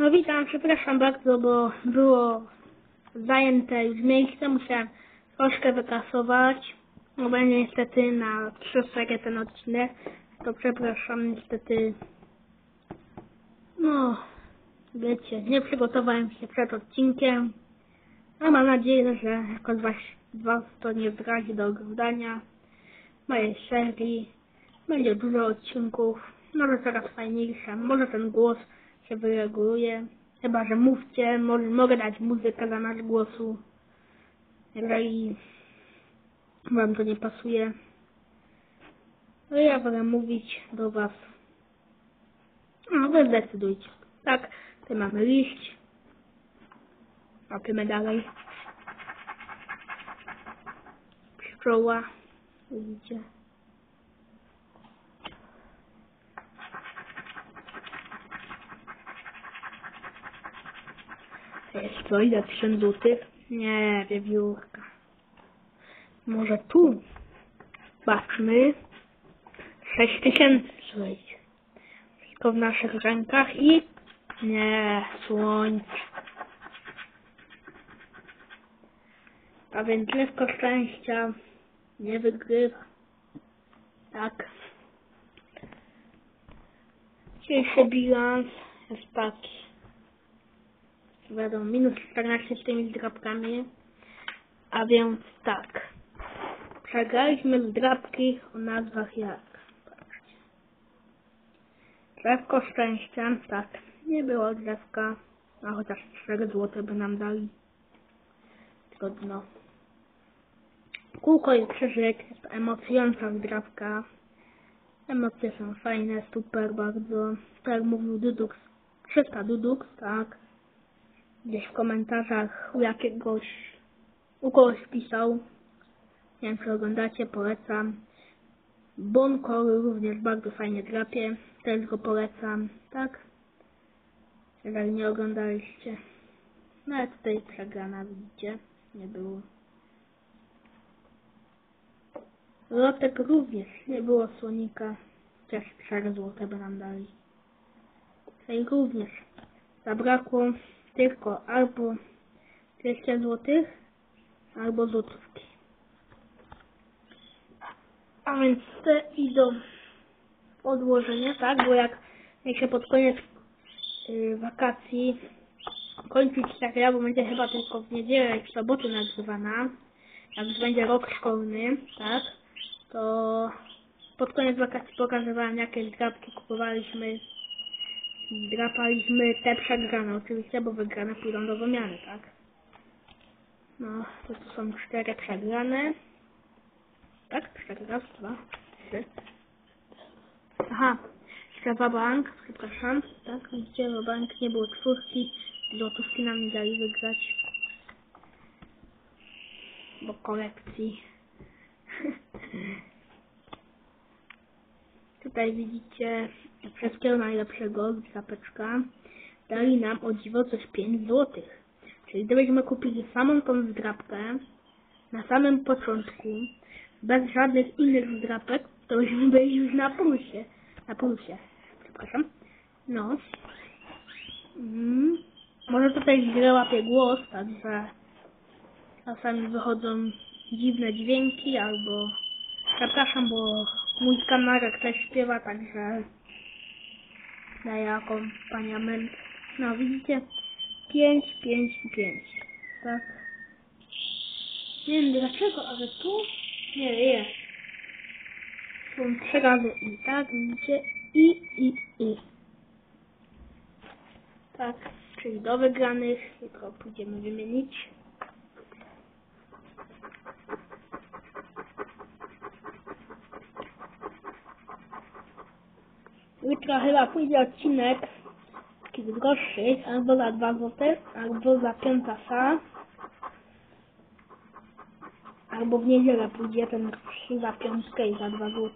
No witam, przepraszam bardzo, bo było zajęte już miejsce, musiałem troszkę wykasować. No będzie niestety na trzy serie ten odcinek, to przepraszam, niestety no wiecie, nie przygotowałem się przed odcinkiem. A mam nadzieję, że jakoś was, was to nie zdradzi do oglądania mojej serii. Będzie dużo odcinków, może coraz fajniejsze, może ten głos się wyreguluje. Chyba, że mówcie, może, mogę dać muzykę zamiast głosu. Jeżeli wam to nie pasuje. No ja wolę mówić do was. No, wy zdecydujcie. Tak, tutaj mamy liść. Łapiemy dalej. Pszczoła. Widzicie? Jest co, ile 1000 złotych? Nie, wiewiórka. Może tu? Patrzmy. 6000 słuchajcie. Wszystko w naszych rękach i... Nie, słońce. A więc dziecko szczęścia nie wygrywa. Tak. Dzisiejszy bilans jest taki. Wiadomo, minus 14 z tymi zdrabkami. A więc tak. Przegraliśmy zdrabki o nazwach jak. Patrzcie. Drzewko szczęścia, tak. Nie było drzewka. A chociaż 4 zł by nam dali. Tylko dno. Kółko i krzyżyk jest emocjonująca zdrabka. Emocje są fajne, super bardzo. Tak jak mówił Dudux. 300 Dudux, tak gdzieś w komentarzach u jakiegoś, u kogoś pisał. Nie wiem, czy oglądacie, polecam. Bonko również bardzo fajnie drapie, też go polecam, tak? Jeżeli nie oglądaliście. No ale tutaj przegrana, widzicie? Nie było. Lotek również nie było słonika. Chociaż 4 złote by nam dali. Tutaj również zabrakło tylko albo 200 zł, albo złotówki. A więc te idą w odłożenie, tak? Bo jak, jak się pod koniec yy, wakacji kończyć seria, bo będzie chyba tylko w niedzielę i w soboty nagrywana, jak będzie rok szkolny, tak? To pod koniec wakacji pokazywałem jakie zgrabki kupowaliśmy drapaliśmy te przegrane oczywiście, bo wygrane pójdą do wymiany, tak? No, to tu są cztery przegrane. Tak? Cztery, raz, dwa, trzy. Aha, jeszcze bank, przepraszam. Tak, widzicie, bank nie było czwórki, złotówki nam nie dali wygrać. Bo kolekcji. Tutaj widzicie wszystkiego najlepszego zapeczka. Dali nam o dziwo coś 5 zł. Czyli gdybyśmy kupili samą tą zdrabkę na samym początku, bez żadnych innych zdrapek, to byśmy byli już na plusie. Na plusie. Przepraszam. No. Mm. Może tutaj źle łapie głos, także czasami wychodzą dziwne dźwięki albo przepraszam, bo mój kamarek też śpiewa, także daje akompaniament. No widzicie? 5, 5 i 5. Tak. Nie wiem dlaczego, ale tu nie jest. Są trzy razy i, tak? Widzicie? I, i, i. Tak, czyli do wygranych. Jutro pójdziemy wymienić. Jutro chyba pójdzie odcinek taki gorszych, albo za 2 zł, albo za piątasa. Albo w niedzielę pójdzie ten 3 za piątkę i za 2 zł.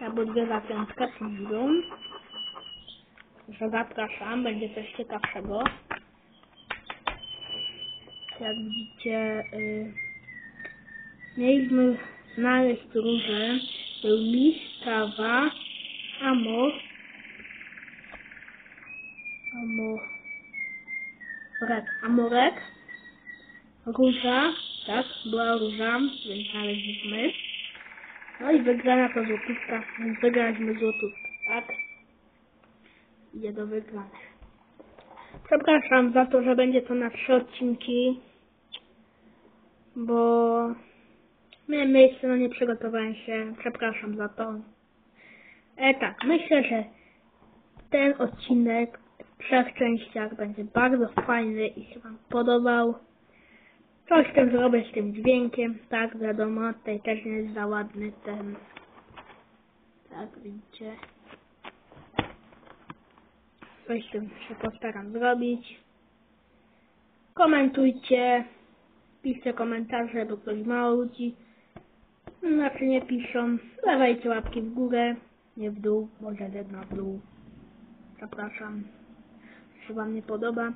Albo dwie za piątkę pójdą. Że zapraszam, będzie coś ciekawszego. Jak widzicie, yy, mieliśmy znaleźć róże. Był mistrz, trawa, Amor. Amorek. Amorek. Róża. Tak, była róża, więc znaleźliśmy. No i wygrana to złotówka, więc wygraliśmy złotówkę, tak? Idzie do wygranych. Przepraszam za to, że będzie to na trzy odcinki, bo miałem miejsce, no nie przygotowałem się. Przepraszam za to. E tak, myślę, że ten odcinek w trzech częściach będzie bardzo fajny i się Wam podobał. Coś z tym zrobię z tym dźwiękiem, tak wiadomo, tutaj też nie jest za ładny ten, tak widzicie. Coś z tym się postaram zrobić. Komentujcie, piszcie komentarze, bo ktoś mało ludzi, znaczy nie piszą. Dawajcie łapki w górę, nie w dół, może jedna w dół. Zapraszam, jeśli Wam nie podoba.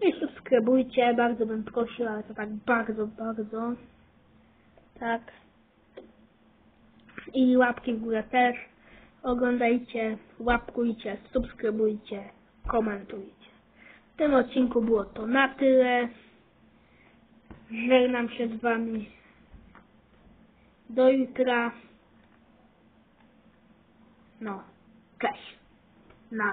No I subskrybujcie, bardzo bym prosił, ale to tak bardzo, bardzo. Tak. I łapki w górę też. Oglądajcie, łapkujcie, subskrybujcie, komentujcie. W tym odcinku było to na tyle. Żegnam się z Wami. Do jutra. No, cześć. Na.